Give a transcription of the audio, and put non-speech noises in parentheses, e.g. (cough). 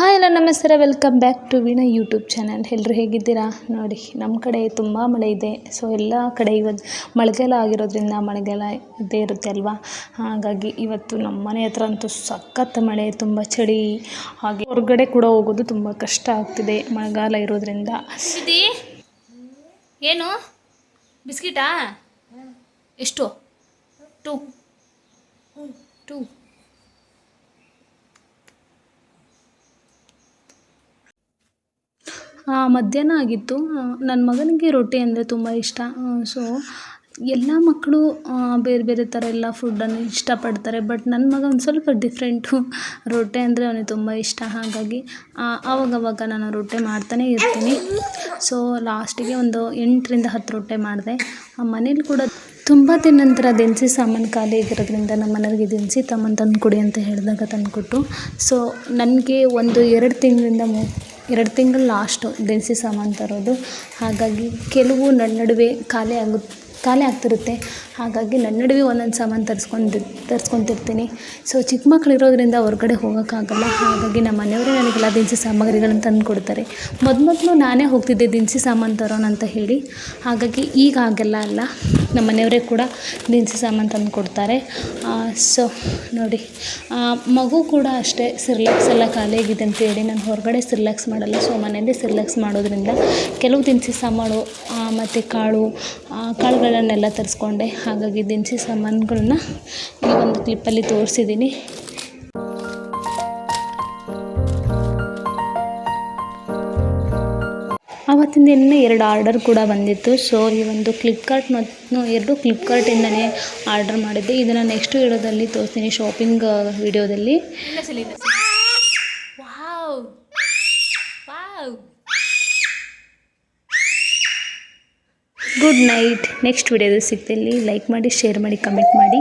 Hi ಎಲ್ಲ ನಮಸ್ಕಾರ. Welcome back to Veena YouTube channel ಎಲ್ಲರೂ ಹೇಗಿದ್ದೀರಾ? ನೋಡಿ ನಮ್ಮ ಕಡೆ ತುಂಬ ಮಳೆ ಇದೆ. ಸೊ ಎಲ್ಲ ಕಡೆ ಇವತ್ತು ಮಳೆಗಾಲ ಆಗಿರೋದ್ರಿಂದ ಮಳೆಗಾಲ ಇದ್ದೇ ಇರುತ್ತೆ ಅಲ್ವಾ? ಹಾಗಾಗಿ ಇವತ್ತು ನಮ್ಮ ಮನೆ ಹತ್ರ ಅಂತೂ ಸಖತ್ ಮಳೆ, ತುಂಬ ಚಳಿ. ಹಾಗೆ ಹೊರಗಡೆ ಕೂಡ ಹೋಗೋದು ತುಂಬ ಕಷ್ಟ ಆಗ್ತಿದೆ ಮಳೆಗಾಲ ಇರೋದ್ರಿಂದ. ಏನು? ಬಿಸ್ಕಿಟಾ? ಎಷ್ಟು? ಟು ಟು ಮಧ್ಯಾಹ್ನ ಆಗಿತ್ತು. ನನ್ನ ಮಗನಿಗೆ ರೊಟ್ಟಿ ಅಂದರೆ ತುಂಬ ಇಷ್ಟ. ಸೊ ಎಲ್ಲ ಮಕ್ಕಳು ಬೇರೆ ಬೇರೆ ಥರ ಎಲ್ಲ ಫುಡ್ಡನ್ನು ಇಷ್ಟಪಡ್ತಾರೆ. ಬಟ್ ನನ್ನ ಮಗ ಒಂದು ಸ್ವಲ್ಪ ಡಿಫ್ರೆಂಟು (laughs) ರೊಟ್ಟಿ ಅಂದರೆ ಅವನಿಗೆ ತುಂಬ ಇಷ್ಟ. ಹಾಗಾಗಿ ಆವಾಗವಾಗ ನಾನು ರೊಟ್ಟಿ ಮಾಡ್ತಾನೇ ಇರ್ತೀನಿ. ಸೊ ಲಾಸ್ಟಿಗೆ ಒಂದು ಎಂಟರಿಂದ ಹತ್ತು ರೊಟ್ಟಿ ಮಾಡಿದೆ. ಮನೇಲಿ ಕೂಡ ತುಂಬ ದಿನ ನಂತರ ದಿನಸಿ ಸಾಮಾನು ಖಾಲಿ ಆಗಿರೋದ್ರಿಂದ ನಮ್ಮ ಮನೆಯವ್ರಿಗೆ ದಿನಸಿ ತಮ್ಮನ್ನು ತಂದು ಕೊಡಿ ಅಂತ ಹೇಳಿದಾಗ ತಂದುಕೊಟ್ಟು ಸೊ ನನಗೆ ಒಂದು ಎರಡು ತಿಂಗಳಿಂದ ಮೂ ಎರಡು ತಿಂಗಳು ಲಾಸ್ಟು ದಿನಸಿ ಸಾಮಾನು ತರೋದು. ಹಾಗಾಗಿ ಕೆಲವು ನನ್ನ ನಡುವೆ ಖಾಲಿ ಆಗು, ಖಾಲಿ ಆಗ್ತಿರುತ್ತೆ. ಹಾಗಾಗಿ ನನ್ನ ನಡುವೆ ಒಂದೊಂದು ಸಾಮಾನು ತರಿಸ್ಕೊಂಡು, ತರಿಸ್ಕೊತಿರ್ತೀನಿ. ಸೊ ಚಿಕ್ಕ ಮಕ್ಕಳು ಇರೋದ್ರಿಂದ ಹೊರ್ಗಡೆ ಹೋಗೋಕ್ಕಾಗಲ್ಲ. ಹಾಗಾಗಿ ನಮ್ಮ ಮನೆಯವರೇ ನನಗೆಲ್ಲ ದಿನಸಿ ಸಾಮಗ್ರಿಗಳನ್ನ ತಂದು ಕೊಡ್ತಾರೆ. ಮೊದಲು ನಾನೇ ಹೋಗ್ತಿದ್ದೆ ದಿನಸಿ ಸಾಮಾನು ತರೋಣ ಅಂತ ಹೇಳಿ. ಹಾಗಾಗಿ ಈಗ ಹಾಗೆಲ್ಲ ಅಲ್ಲ. ನಮ್ಮ ಮನೆಯವರೇ ಕೂಡ ದಿನಸಿ ಸಾಮಾನು ತಂದು ಕೊಡ್ತಾರೆ. ಸೊ ನೋಡಿ ಮಗು ಕೂಡ ಅಷ್ಟೇ ಸಿರ್ಲಾಕ್ಸ್ ಎಲ್ಲ ಖಾಲಿಯಾಗಿದೆ ಅಂತೇಳಿ ನಾನು ಹೊರಗಡೆ ಸಿರ್ಲ್ಯಾಕ್ಸ್ ಮಾಡಲ್ಲ ಸೊ ಮನೆಯಲ್ಲೇ ಸಿರ್ಲಾಕ್ಸ್ ಮಾಡೋದ್ರಿಂದ ಕೆಲವು ದಿನಸಿ ಸಾಮಾನು ಮತ್ತು ಕಾಳು ಕಾಳುಗಳನ್ನೆಲ್ಲ ತರಿಸ್ಕೊಂಡೆ. ಹಾಗಾಗಿ ದಿನಸಿ ಸಾಮಾನುಗಳನ್ನ ಈ ಒಂದು ಕ್ಲಿಪ್ಪಲ್ಲಿ ತೋರಿಸಿದ್ದೀನಿ. ಆವತ್ತಿನ ದಿನ ಎರಡು ಆರ್ಡರ್ ಕೂಡ ಬಂದಿತ್ತು. ಸೊ ಈ ಒಂದು ಫ್ಲಿಪ್ಕಾರ್ಟ್ ಮತ್ತು ಎರಡು ಫ್ಲಿಪ್ಕಾರ್ಟಿಂದನೇ ಆರ್ಡರ್ ಮಾಡಿದ್ದೆ. ಇದನ್ನು ನೆಕ್ಸ್ಟ್ ವಿಡಿಯೋದಲ್ಲಿ ತೋರಿಸ್ತೀನಿ ಶಾಪಿಂಗ್ ವಿಡಿಯೋದಲ್ಲಿ. ಗುಡ್ ನೈಟ್ ನೆಕ್ಸ್ಟ್ ವಿಡಿಯೋದಲ್ಲಿ ಸಿಗ್ತಿಲ್ಲಿ ಲೈಕ್ ಮಾಡಿ ಶೇರ್ ಮಾಡಿ ಕಮೆಂಟ್ ಮಾಡಿ.